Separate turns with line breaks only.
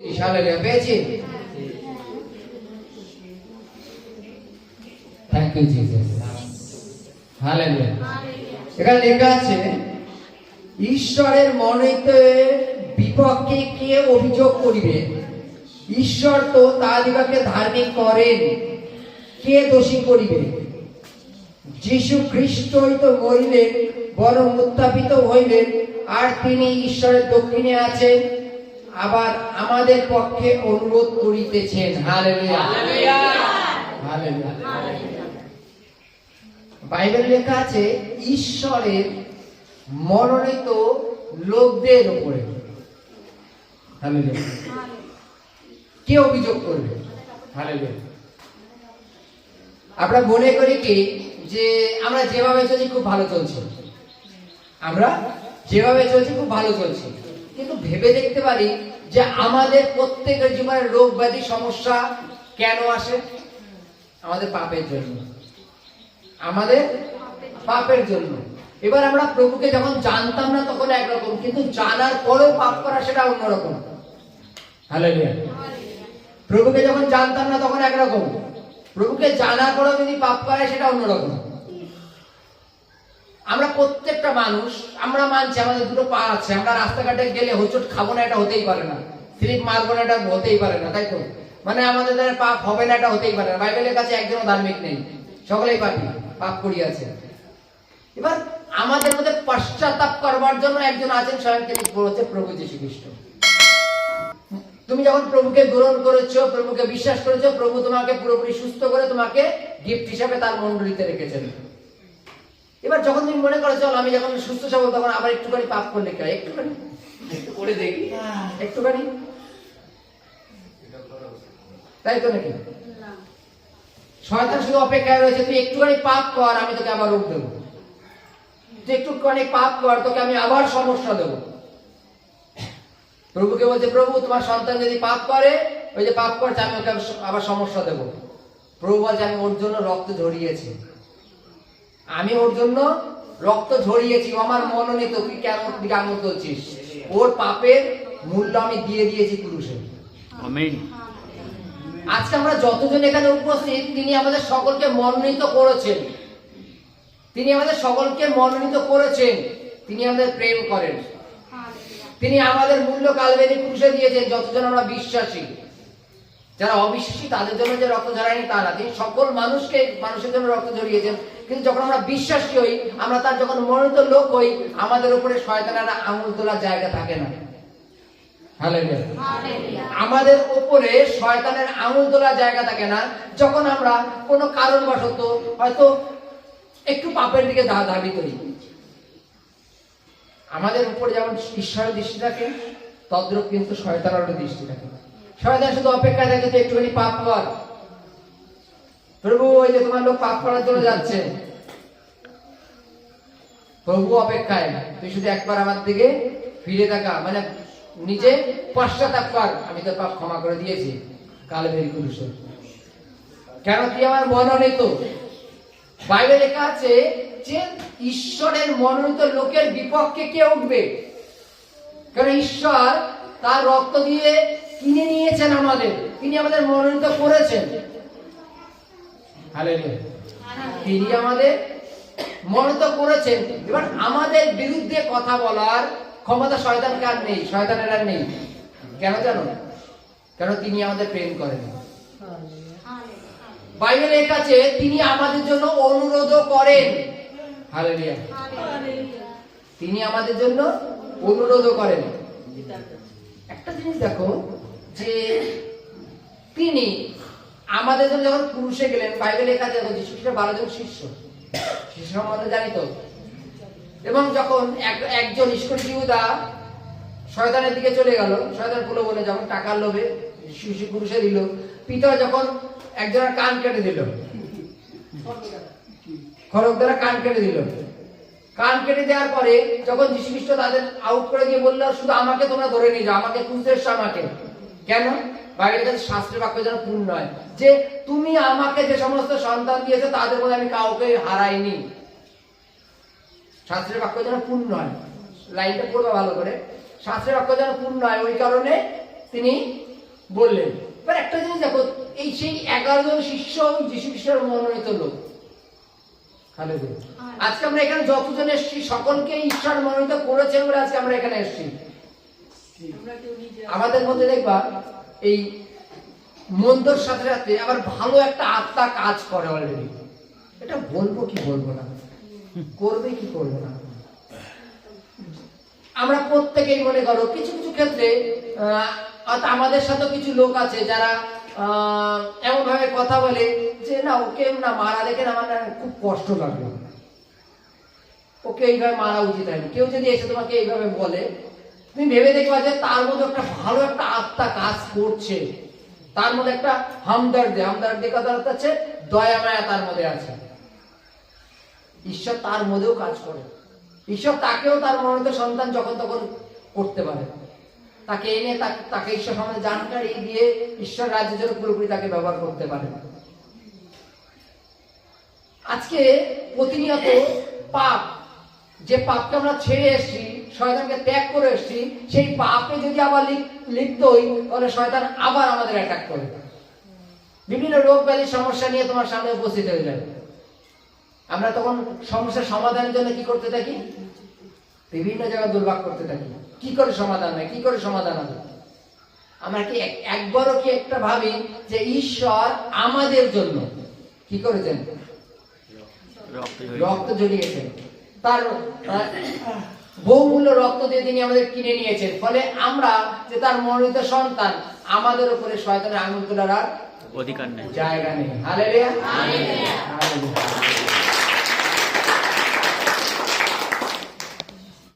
Hallelujah পেয়েছি? Thank you Jesus hallelujah এখানে লেখা আছে, ঈশ্বরের মনোনীত বিপক্ষে কে অভিযোগ করিবে? ঈশ্বর তো তাদিবাকে ধার্মিক করেন। কে দোষী করিবে? যীশু খ্রিস্টই তো মরিলেন, বরং উত্থাপিত হইলেন, আর তিনি ঈশ্বরের দক্ষিণে আছেন। আবার আমাদের পক্ষে অনুরোধ করিতেছেন। বাইবেল লেখা আছে ঈশ্বরের মনোনীত লোকদের উপরে। কে অভিযোগ করবে? আমরা মনে করি কি যে আমরা যেভাবে চলছি খুব ভালো চলছে। আমরা যেভাবে চলছি খুব ভালো চলছে। কিন্তু ভেবে দেখতে পারি যে আমাদের প্রত্যেকের জীবনে রোগ ব্যাধি সমস্যা কেন আসে? আমাদের পাপের জন্য। আমাদের পাপের জন্য। এবার আমরা প্রভুকে যখন জানতাম না তখন একরকম, কিন্তু জানার পরেও পাপ করা সেটা অন্যরকম। প্রভুকে যখন জানতাম না তখন একরকম। প্রভুকে জানার পরেও যদি পাপ করে সেটা অন্যরকম। আমরা প্রত্যেকটা মানুষ, আমরা মানছি আমাদের দুটো পা আছে, আমরা রাস্তাঘাটে গেলে হোঁচট খাব না, এটা হতেই পারে না। স্লিপ মারবো না, এটা হতেই পারে না, তাই তো? মানে আমাদের দ্বারা পাপ হবে না, এটা হতেই পারে না। বাইবেলের কাছে একজনও ধার্মিক নেই। সকলেই পাপি, পাপ করিয়াছে এবার আমাদের মধ্যে পশ্চাতাপ করবার জন্য একজন আছেন স্বয়ং তিনি হচ্ছে প্রভু যীশু খ্রিস্ট তুমি যখন প্রভুকে গ্রহণ করেছ, প্রভুকে বিশ্বাস করেছ, প্রভু তোমাকে পুরোপুরি সুস্থ করে তোমাকে গিফট হিসাবে তার মন্ডলীতে রেখেছেন। এবার যখন তুমি মনে করো চল আমি যখন সুস্থ সবল তখন আবার একটুখানি পাপ করলে কি একটুখানি। করে দেখি একটুখানি। তাই তো নাকি? শয়তান শুধু অপেক্ষায় রয়েছে তুই একটুখানি পাপ কর আমি তোকে আবার রোগ দেবো। তুই একটুখানি পাপ কর তোকে আমি আবার সমস্যা দেবো। প্রভুকে বলছে প্রভু তোমার সন্তান যদি পাপ করে ওই যে পাপ করছে আমি ওকে আবার সমস্যা দেবো। প্রভু বলছে আমি ওর জন্য রক্ত ঝরিয়েছি। আমি ওর জন্য রক্ত ঝরিয়েছি আমার মনোনীত তুই কেন ওর দিকে আঙুল ওর পাপের মূল্য আমি দিয়ে দিয়েছি
আমেন।
আজকে আমরা যতজন এখানে উপস্থিত তিনি আমাদের সকলকে মনোনীত করেছেন। তিনি আমাদের সকলকে মনোনীত করেছেন। তিনি আমাদের প্রেম করেন। তিনি আমাদের মূল্য কালবেরি পুরুষে দিয়েছেন যতজন আমরা বিশ্বাসী। যারা অবিশ্বাসী তাদের জন্য যে রক্ত ঝরায়নি তা না। তিনি সকল মানুষকে মানুষের জন্য রক্ত ঝরিয়েছেন। কিন্তু যখন আমরা বিশ্বাসী হই আমরা তার যখন মনোনীত লোক হই আমাদের উপরে শয়তানারা আঙুল তোলার জায়গা থাকে না। আমাদের উপরে শয়তানের আঙুল তোলার জায়গা থাকে না। যখন আমরা কোনো কারণবশত হয়তো একটু পাপের দিকে ধাবি করি আমাদের উপরে যেমন ঈশ্বরের দৃষ্টি থাকে তদ্রুপ কিন্তু শয়তানেরও দৃষ্টি থাকে। শয়তান শুধু অপেক্ষায় থাকে যে একটুখানি পাপ কর। প্রভু, ওই যে তোমার লোক পাপ করার জন্য যাচ্ছে। প্রভু অপেক্ষায়, তুই শুধু একবার আমার দিকে ফিরে থাকা মানে নিজে পশ্চাতাপ কর। আমি তোর পাপ ক্ষমা করে দিয়েছি, কাল বেরি কুরুষে কেন তুই আমার মনোনীত? বাইরে লেখা আছে যে ঈশ্বরের মনোনীত লোকের বিপক্ষে কে উঠবে? কারণ ঈশ্বর তার রক্ত দিয়ে কিনে নিয়েছেন আমাদের। তিনি আমাদের মনোনীত করেছেন। তিনি আমাদের মনোনীত করেছেন। এবার আমাদের বিরুদ্ধে কথা বলার ক্ষমতা শয়তান কার নেই? শয়তানের আর নেই। কেন জানো? কেন তিনি আমাদের প্রেম করেন? বাইবেলে লেখা আছে তিনি আমাদের জন্য অনুরোধও করেন। হালেলুয়া। তিনি আমাদের জন্য অনুরোধও করেন। একটা জিনিস দেখো যে তিনি আমাদের জন্য যখন পুরুষে গেলেন, বাইবেলে লেখা দেখো যীশু খ্রিস্টের বারো জন শিষ্য। শিষ্য সম্বন্ধে জানি তো। এবং যখন এক- একজন ঈশ্বর জিহুদা শয়তানের দিকে চলে গেল, শয়তান পুলো বলে যখন টাকার লোভে শিশু পুরুষে দিল। পিতা যখন একজনের কান কেটে দিল। খড়ক দ্বারা কান কেটে দিল। কান কেটে দেওয়ার পরে যখন যীশু খ্রিস্ট তাদের আউট করে দিয়ে বলল, শুধু আমাকে তোমরা ধরে নিয়ে যাও, আমাকে খুঁজতে এসছো আমাকে। কেন? কাছে শাস্ত্রের বাক্য যেন পূর্ণ হয়। যে তুমি আমাকে যে সমস্ত সন্তান দিয়েছ তাদের মধ্যে আমি কাউকে হারাইনি। শাস্ত্রের বাক্য যেন পূর্ণ হয়। লাইনটা পড়বে ভালো করে। শাস্ত্রের বাক্য যেন পূর্ণ হয় ওই কারণে তিনি বললেন। এবার একটা জিনিস দেখো এই সেই এগারো জন শিষ্য যিশু খ্রিস্টের মনোনীত লোক। আজকে আমরা এখানে যতজন এসেছি সকলকে ঈশ্বর মনোনীত করেছেন বলে আজকে আমরা এখানে এসেছি। আমাদের মধ্যে দেখবা, এই মন্দর সাথে সাথে আবার ভালো একটা আত্মা কাজ করে অলরেডি এটা বলব কি বলব না? করবে কি করব না? আমরা প্রত্যেকেই মনে করো, কিছু কিছু ক্ষেত্রে আমাদের সাথে কিছু লোক আছে যারা এমন ভাবে কথা বলে যে, না, ওকে না, মারা দেখে না, আমার খুব কষ্ট লাগল ওকে এইভাবে মারা উচিত হয়নি। কেউ যদি এসে তোমাকে এইভাবে বলে তুমি ভেবে দেখবা যে তার মধ্যে একটা ভালো একটা আত্মা কাজ করছে। তার মধ্যে একটা হামদার্দে হামদার্দে কথা হচ্ছে দয়া মায়া তার মধ্যে আছে। ঈশ্বর তার মধ্যেও কাজ করে। ঈশ্বর তাকেও তার মনোনীত সন্তান যখন তখন করতে পারে। তাকে এনে, তাকে ঈশ্বর সম্বন্ধে জানকারি দিয়ে ঈশ্বর রাজ্যের জন্য পুরোপুরি তাকে ব্যবহার করতে পারে। আজকে প্রতিনিয়ত পাপ, যে পাপকে আমরা ছেড়ে এসেছি শয়তানকে ত্যাগ করে এসেছি সেই পাপে যদি আবার লিপ- লিপ্ত হই তাহলে শয়তান আবার আমাদের অ্যাটাক করে বিভিন্ন রোগ ব্যাধির সমস্যা নিয়ে তোমার সামনে উপস্থিত হয়ে যাবে। আমরা তখন সমস্যার সমাধানের জন্য কি করতে থাকি? বিভিন্ন জায়গায় দুর্ভাগ করতে থাকি। কি করে সমাধান হয়? কি করে সমাধান হবে? আমরা কি একবারও কি একটা ভাবি যে ঈশ্বর আমাদের জন্য কি করেছেন? রক্ত ঝরিয়েছেন। তার বহুমূল্য রক্ত দিয়ে তিনি আমাদের কিনে নিয়েছেন। ফলে আমরা যে তার মনোনীত সন্তান আমাদের উপরে শয়তানের আঙুল তোলার আর
অধিকার নেই।
জায়গা নেই। হালেলুয়া।